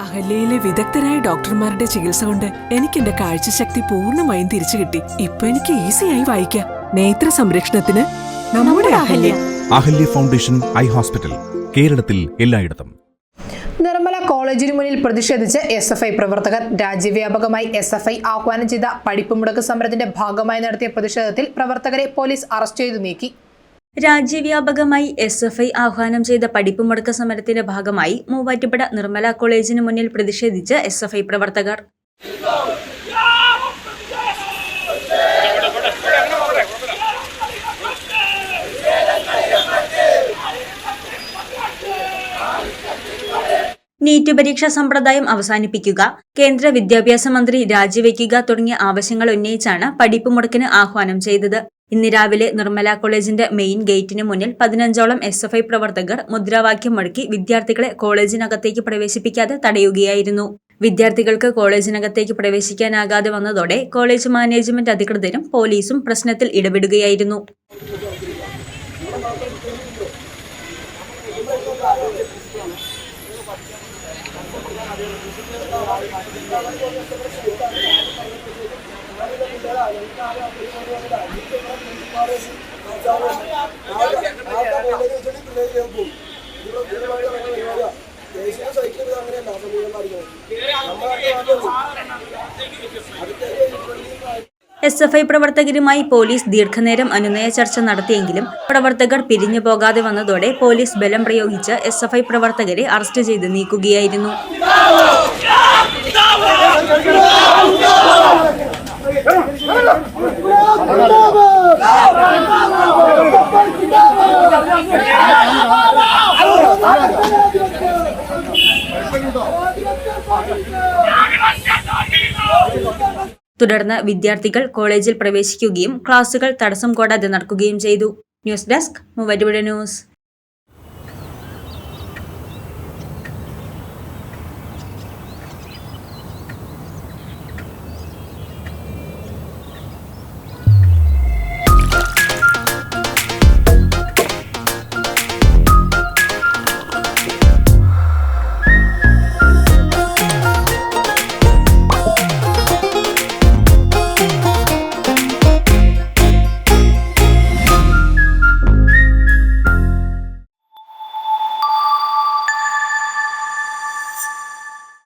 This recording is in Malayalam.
അഹല്യയിലെ വിദഗ്ധരായ ഡോക്ടർമാരുടെ ചികിത്സ കൊണ്ട് എനിക്ക് എന്റെ കാഴ്ചശക്തി പൂർണമായും തിരിച്ചു കിട്ടി. ഇപ്പൊ എനിക്ക് ഈസിയായി വായിക്കാം. നേത്ര സംരക്ഷണത്തിന് നമ്മുടെ Ahalya. Ahalya. Foundation eye hospital കേരളത്തിൽ എല്ലായിടത്തും. നിർമ്മല കോളേജിന് മുന്നിൽ പ്രതിഷേധിച്ച് എസ് എഫ് ഐ പ്രവർത്തകർ രാജ്യവ്യാപകമായി എസ് എഫ് ഐ ആഹ്വാനം ചെയ്ത പഠിപ്പ് മുടക്ക് സമരത്തിന്റെ ഭാഗമായി നടത്തിയ പ്രതിഷേധത്തിൽ പ്രവർത്തകരെ പോലീസ് അറസ്റ്റ് ചെയ്തു നീക്കി. രാജ്യവ്യാപകമായി എസ് എഫ് ഐ ആഹ്വാനം ചെയ്ത പഠിപ്പ് മുടക്ക സമരത്തിന്റെ ഭാഗമായി മൂവാറ്റുപുഴ നിർമ്മല കോളേജിന് മുന്നിൽ പ്രതിഷേധിച്ച് എസ് എഫ് ഐ പ്രവർത്തകർ. നീറ്റ് പരീക്ഷാ സമ്പ്രദായം അവസാനിപ്പിക്കുക കേന്ദ്ര വിദ്യാഭ്യാസ മന്ത്രി രാജിവെക്കുക തുടങ്ങിയ ആവശ്യങ്ങൾ ഉന്നയിച്ചാണ് പഠിപ്പ് മുടക്കിന് ആഹ്വാനം ചെയ്തത്. ഇന്ന് രാവിലെ നിർമ്മല കോളേജിന്റെ മെയിൻ ഗേറ്റിന് മുന്നിൽ പതിനഞ്ചോളം എസ് എഫ് ഐ പ്രവർത്തകർ മുദ്രാവാക്യം മുഴക്കി വിദ്യാർത്ഥികളെ കോളേജിനകത്തേക്ക് പ്രവേശിപ്പിക്കാതെ തടയുകയായിരുന്നു. വിദ്യാർത്ഥികൾക്ക് കോളേജിനകത്തേക്ക് പ്രവേശിക്കാനാകാതെ വന്നതോടെ കോളേജ് മാനേജ്മെന്റ് അധികൃതരും പോലീസും പ്രശ്നത്തിൽ ഇടപെടുകയായിരുന്നു. എസ് എഫ് ഐ പ്രവർത്തകരുമായി പോലീസ് ദീർഘനേരം അനുനയ ചർച്ച നടത്തിയെങ്കിലും പ്രവർത്തകർ പിരിഞ്ഞു പോകാതെ വന്നതോടെ പോലീസ് ബലം പ്രയോഗിച്ച് എസ് എഫ് ഐ പ്രവർത്തകരെ അറസ്റ്റ് ചെയ്ത് നീക്കുകയായിരുന്നു. തുടർന്ന് വിദ്യാർത്ഥികൾ കോളേജിൽ പ്രവേശിക്കുകയും ക്ലാസുകൾ തടസ്സം കൂടാതെ നടക്കുകയും ചെയ്തു. News desk Muvattupuzha news.